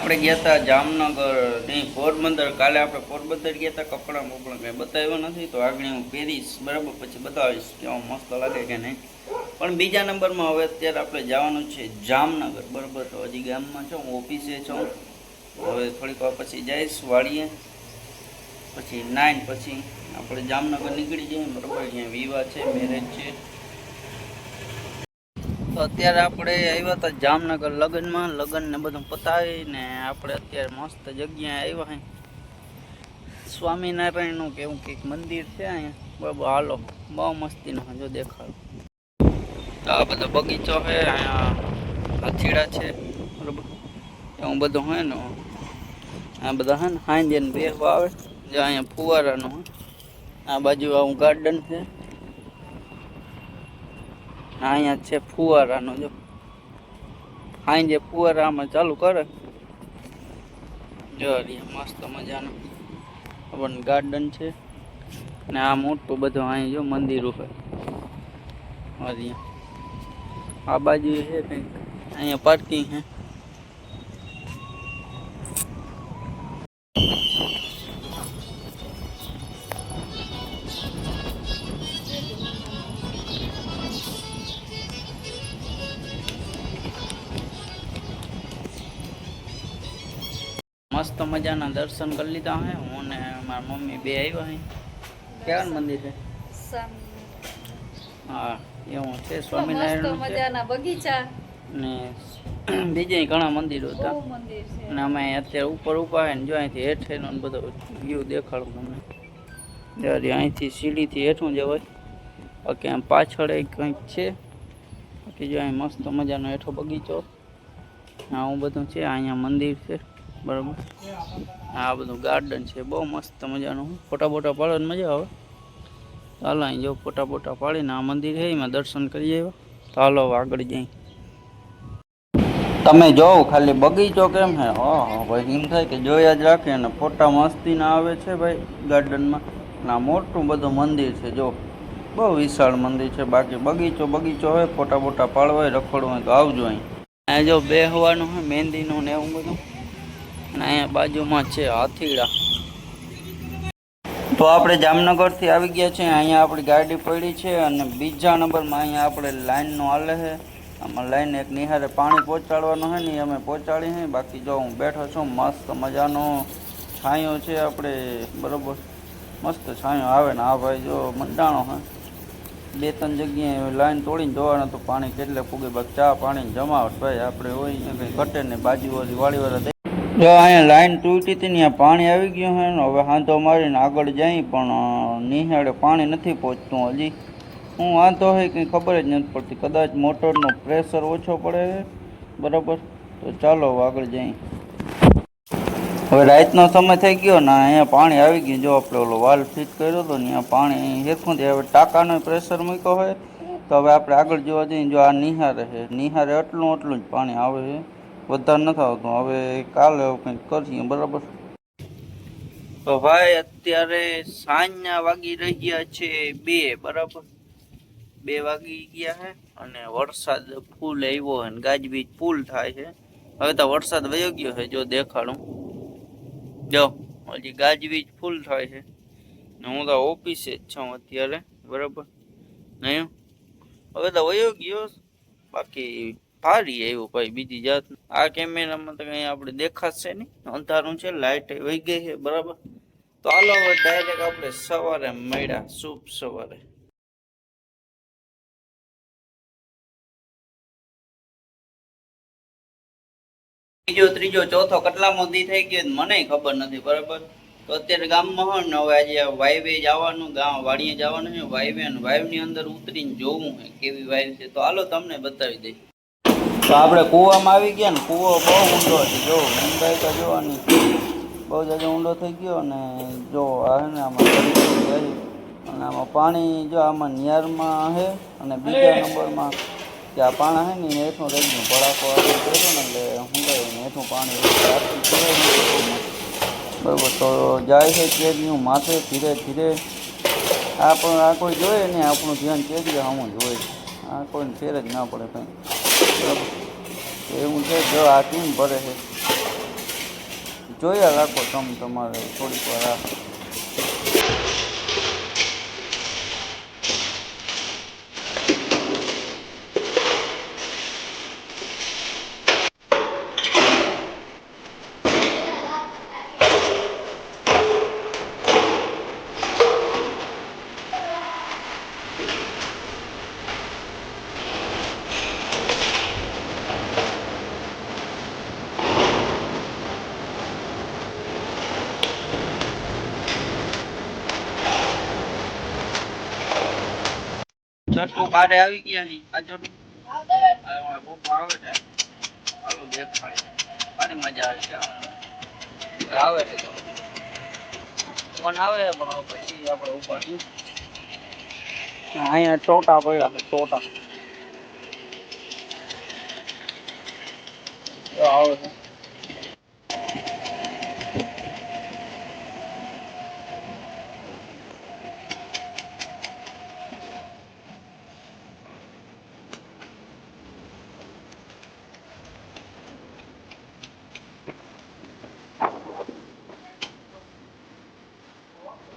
આપણે ગયા હતા જામનગર નહીં પોરબંદર. કાલે આપણે પોરબંદર ગયા હતા કપડાં બપડા કંઈ બતાવ્યો નથી, તો આગળ હું પહેરીશ. બરાબર? પછી બતાવીશ કેવો મસ્ત લાગે કે નહીં. પણ બીજા નંબરમાં હવે અત્યારે આપણે જવાનું છે જામનગર. બરાબર? તો હજી ગામમાં છું ઓફિસે છું. હવે થોડીક વાર પછી જઈશ, વાળીએ. પછી નાઇન પછી આપણે જામનગર નીકળી જઈએ. બરાબર? અહીંયા વિવાહ છે મેરેજ છે. તો અત્યારે આપણે આવ્યા હતા જામનગર લગ્નમાં. લગ્ન ને બધું પતાવી ને આપણે અત્યારે મસ્ત જગ્યાએ આવ્યા હે. સ્વામિનારાયણનું કે એવું કંઈક મંદિર છે અહીંયા. બરાબર હાલો. બહુ મસ્તીનો જો દેખાડો. આ બધો બગીચો છે, અહીંયા હાથીડા છે, બરાબર? એવું બધું હોય ને. આ બધા હે ને હાંજે ને બેહવા આવે. જે અહીંયા ફુવારાનું આ બાજુ આવું ગાર્ડન છે. અહીંયા છે ફુવારાનો, જો. હાઈ જે ફુવારામાં ચાલુ કરે. જો મસ્ત મજાનો. પણ ગાર્ડન છે. ને આ મોટું બધું અહીં, જો, મંદિર ઉપર અહીંયા આ બાજુ છે કંઈક. અહીંયા પાર્કિંગ છે. મસ્ત મજાના દર્શન કરી લીધા હે હું ને મારી મમ્મી બે આવ્યા હે કેવાનું મંદિર છે હા એવું છે મસ્ત સ્વામિનારાયણ છે મજાના બગીચા ને બીજે ઘણા મંદિરો હતા બહુ મંદિર છે અને અમે અત્યારે ઉપર ઊભા હે ને જો અહીંથી હેઠેનો ને બધો વ્યૂ દેખાડું તમને જ્યારે અહીંથી સીડીથી હેઠું જવાય બાકી આમ પાછળ એક કંઈક છે બાકી જો અહીં મસ્ત મજાનો હેઠો બગીચો આવું બધું છે અહીંયા મંદિર છે બરાબર? આ બધું ગાર્ડન છે, બહુ મસ્ત મજાનું. ફોટા બોટા પાડવાની મજા આવે. ચાલો અહીં જો ફોટા બોટા પાડીને આ મંદિર છે, એમાં દર્શન કરી આવ્યા. ચાલો આગળ જઈ તમે જોવો, ખાલી બગીચો કેમ છે? હા ભાઈ, એમ થાય કે જોયા જ રાખીએ અને ફોટા મસ્તી ના આવે છે, ભાઈ ગાર્ડનમાં ના મોટું બધું મંદિર છે, જો. બહુ વિશાળ મંદિર છે, બાકી બગીચો બગીચો હોય, ફોટા બોટા પાડવા હોય, રખડવું હોય, તો આવજો અહીં. આ જો બેહવાનું હોય, મહેંદીનું ને એવું બધું. અહીંયા બાજુમાં છે હાથીડા. તો આપણે જામનગરથી આવી ગયા છે અહીંયા આપણી ગાડી પડી છે અને બીજા નંબરમાં અહીંયા આપણે લાઈનનો હાલે છે. આમાં લાઈન એક નિહારે પાણી પહોંચાડવાનું છે ને અમે પહોંચાડી છે. બાકી જો હું બેઠો છું, મસ્ત મજાનો છાંયો છે આપણે, બરોબર. મસ્ત છાંયો આવે ને આ ભાઈ જો મંડાણો હે બે ત્રણ જગ્યાએ લાઈન તોડીને જોવાનું તો પાણી કેટલે પૂગે. બાકી ચા પાણી જમાવટ ભાઈ, આપણે હોય કંઈ ઘટે ને બાજુ વાળીવાળા દે જો અહીંયા લાઈન તૂટી હતી ત્યાં પાણી આવી ગયું છે ને, હવે હાંધો મારીને આગળ જઈ પણ નિહાળે પાણી નથી પહોંચતું હજી. હું વાંધો હોય કંઈ ખબર જ નથી પડતી. કદાચ મોટરનો પ્રેશર ઓછો પડે બરાબર? તો ચાલો આગળ જઈ હવે રાતનો સમય થઈ ગયો ને, અહીંયા પાણી આવી ગયું. જો આપણે ઓલો વાલ ફિટ કર્યો હતો ને અહીંયા પાણી હેરખું થી હવે ટાંકાનો પ્રેશર મૂક્યો હોય, તો હવે આપણે આગળ જોવા જઈએ. જો આ નિહારે છે નિહારે એટલું એટલું જ પાણી આવે છે. વધારે નથી આવતું હવે કાલે હવે કંઈક કરીએ બરાબર તો ભાઈ અત્યારે સાંજના વાગી રહ્યા છે બે બરાબર બે વાગી ગયા છે અને વરસાદ ફૂલ આવ્યો છે ને ગાજવીજ ફૂલ થાય છે હવે તો વરસાદ વયો ગયો છે, જો દેખાડું। જો, હજી ગાજવીજ ફૂલ થાય છે. ને હું તો ઓફિસે જ છું અત્યારે, બરાબર. નહીં હવે તો વયો ગયો, બાકી ભારી એવું ભાઈ બીજી જાત આ કેમેરામાં તો કઈ આપણે દેખાશે નહીં. અંધારું છે લાઇટ વહી ગઈ છે, બરાબર? તો હાલો હવે ડાયરેક્ટ આપણે સવારે મળ્યા, શુભ સવારે. બીજો, ત્રીજો, ચોથો કેટલા મોદી થઈ ગયો મને ખબર નથી, બરાબર? તો અત્યારે ગામમાં હોય ને, હવે આજે વાઇવે જવાનું, ગામ વાડીએ જવાનું છે વાઇવે અને વાઇવની અંદર ઉતરીને જોવું કેવી વાઈવ છે. તો હાલો તમને બતાવી દઈ તો આપણે કૂવામાં આવી ગયા ને કૂવો બહુ ઊંડો છે. જો ઊંડાઈ તો જોવાની બહુ જાજો ઊંડો થઈ ગયો અને જો આ ને આમાં અને આમાં પાણી જો આમાં નિયારમાં છે અને બીજા નંબરમાં કે આ પાણા છે ને હેઠું રહી ગયું ભડાકો કર્યો ને એટલે ઊંડાઈ ને હેઠું પાણી ને બરાબર તો જાય છે કેરીનું માથે ધીરે ધીરે. આ પણ આ કોઈ જોઈએ ને આપણું ધ્યાન કેરી આમ જ હોય. આ કોઈને ફેર જ ના પડે કંઈ. બરાબર. એવું છે જો આ ભરે છે? જોયા રાખો તમે તમારે થોડીક વાર કાઢે આવી ગયા છે. આ આ બહુ ભાવે છે. હાલો દેખાય. અને મજા આવે છે. આવે છે તો. ફોન આવે પણ પછી આપણે ઉપર અહીંયા ટોટા પડ્યા છે ટોટા આવે છે.